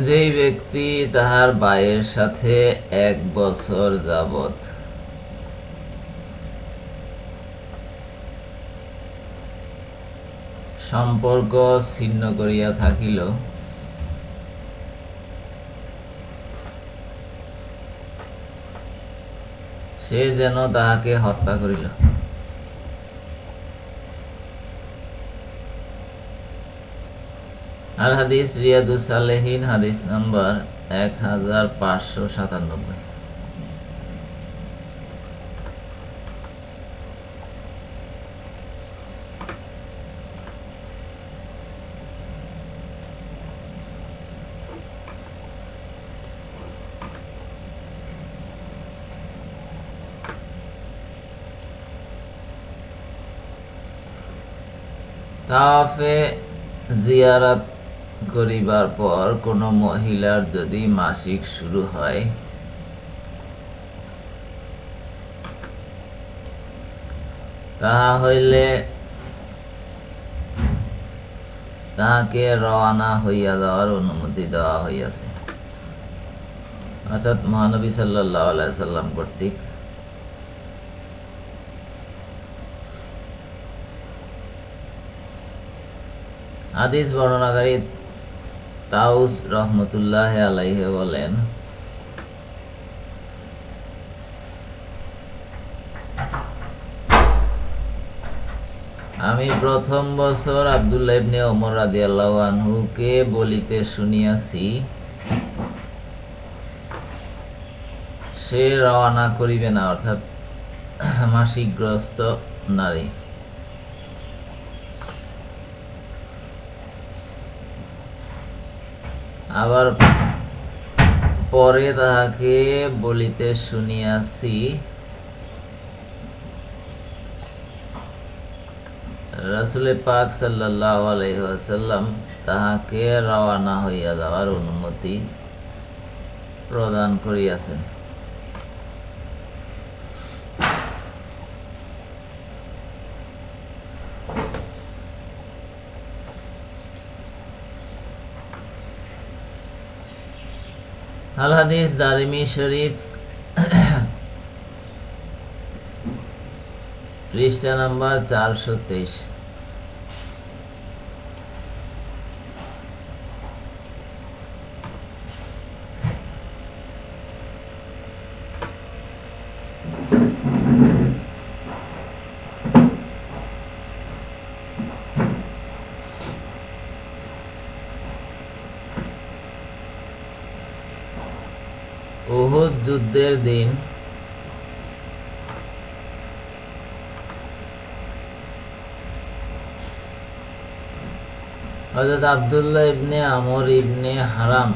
যেই ব্যক্তি তাহার ভাইয়ের সাথে এক বছর যাবত সম্পর্ক ছিন্ন করিয়া থাকিল, সে যেন তাহাকে হত্যা করিল। আল হাদিস রিয়াদুস সালেহিন হাদিস নাম্বার এক হাজার পাঁচশো সাতানব্বই। তাওয়াফে জিয়ারাত করিবার পর কোনো মহিলার যদি মাসিক শুরু হয়। তাহা হইলে তাহাকে রওয়ানা হইয়া দেওয়ার অনুমতি দেওয়া হইয়াছে। অর্থাৎ মহানবী সাল্লাম কর্তৃক। হাদিস বর্ণনাকারী তাউস রহমতুল্লাহ আলাইহে বলেন, আমি প্রথম বছর আবদুল্লাহ ইবনে ওমর রাদিয়াল্লাহু আনহুকে বলিতে শুনিয়াছি, সে রওনা করিবে না, অর্থাৎ মাসিকগ্রস্ত নারী। আবার পরে তাহাকে বলিতে শুনিয়াছি, রাসুলে পাক আলহাসাল্লাম তাহাকে রওয়ানা হইয়া যাওয়ার অনুমতি প্রদান করিয়াছেন। আল হাদিস দারিমি শরীফ। পৃষ্ঠা নাম্বার চারশো তেইশ। উহুদ যুদ্ধের দিন। হযরত আব্দুল্লাহ ইবনে আমর ইবনে হারাম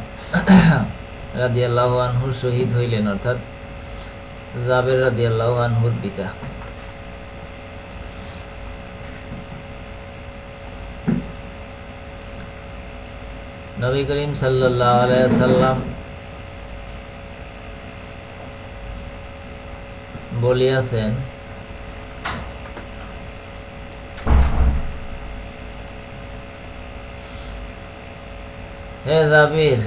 শহীদ হইলেন, অর্থাৎ জাবের পিতা। নবী করিম আলাইহি বলিয়াছেন হে জাবির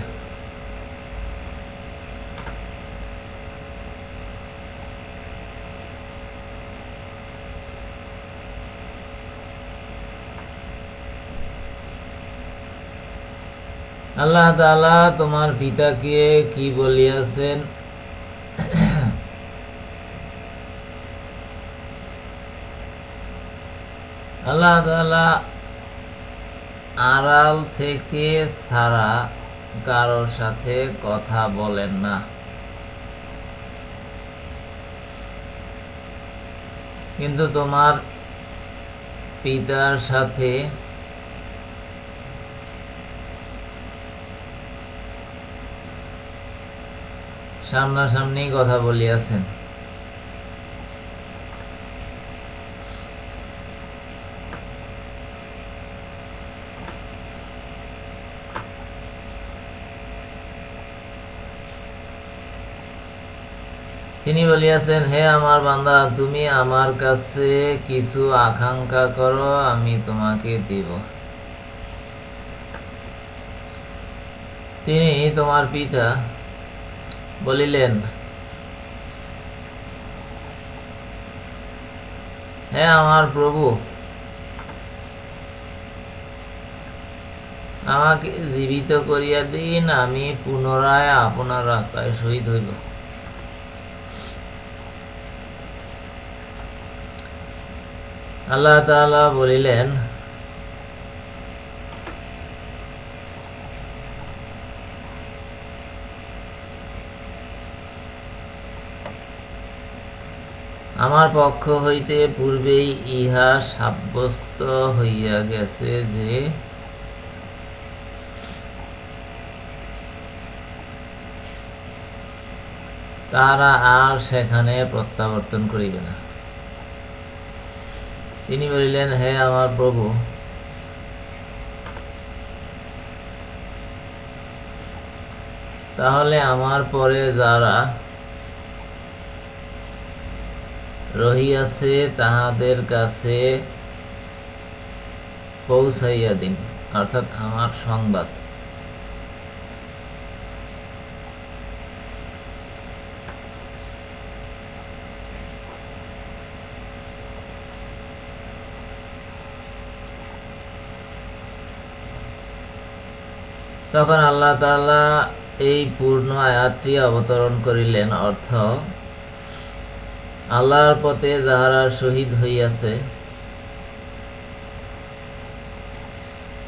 আল্লাহ তাআলা তোমার পিতাকে কি বলিয়াছেন? আল্লাহ আড়াল থেকে ছাড়া কারোর সাথে কথা বলেন না। কিন্তু তোমার পিতার সাথে সামনাসামনি কথা বলিয়াছেন। তিনি বলিয়াছেন, হে আমার বান্দা, তুমি আমার কাছে কিছু আকাঙ্ক্ষা করো, আমি তোমাকে দিব। তিনি তোমার পিতা বলিলেন, হে আমার প্রভু, আমাকে জীবিত করিয়া দিন, আমি পুনরায় আপনার রাস্তায় শহীদ হইব। আল্লাহ তাআলা বলিলেন, আমার পক্ষ হইতে পূর্বেই ইহা সাব্যস্ত হইয়া গেছে যে, তারা আর সেখানে প্রত্যাবর্তন করিবে না। তিনি বলিলেন, হে আমার প্রভু, তাহলে আমার পরে যারা রহিয়াছে তাহাদের কাছে পৌঁছাইয়া দিন, অর্থাৎ আমার সংবাদ। তখন আল্লাহ তাআলা এই পূর্ণ আয়াতটি অবতরণ করিলেন। অর্থ, আল্লাহর পথে যাহারা শহীদ হইয়াছে,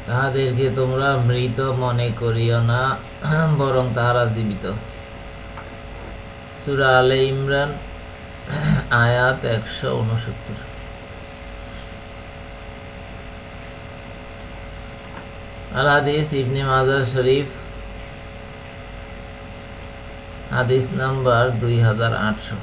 তাহাদেরকে তোমরা মৃত মনে করিও না, বরং তাহারা জীবিত। সুরা আলে ইমরান, আয়াত একশো উনসত্তর। আল হাদিস ইবনে মাজার শরীফ হাদিস নাম্বার দুই হাজার আটশো।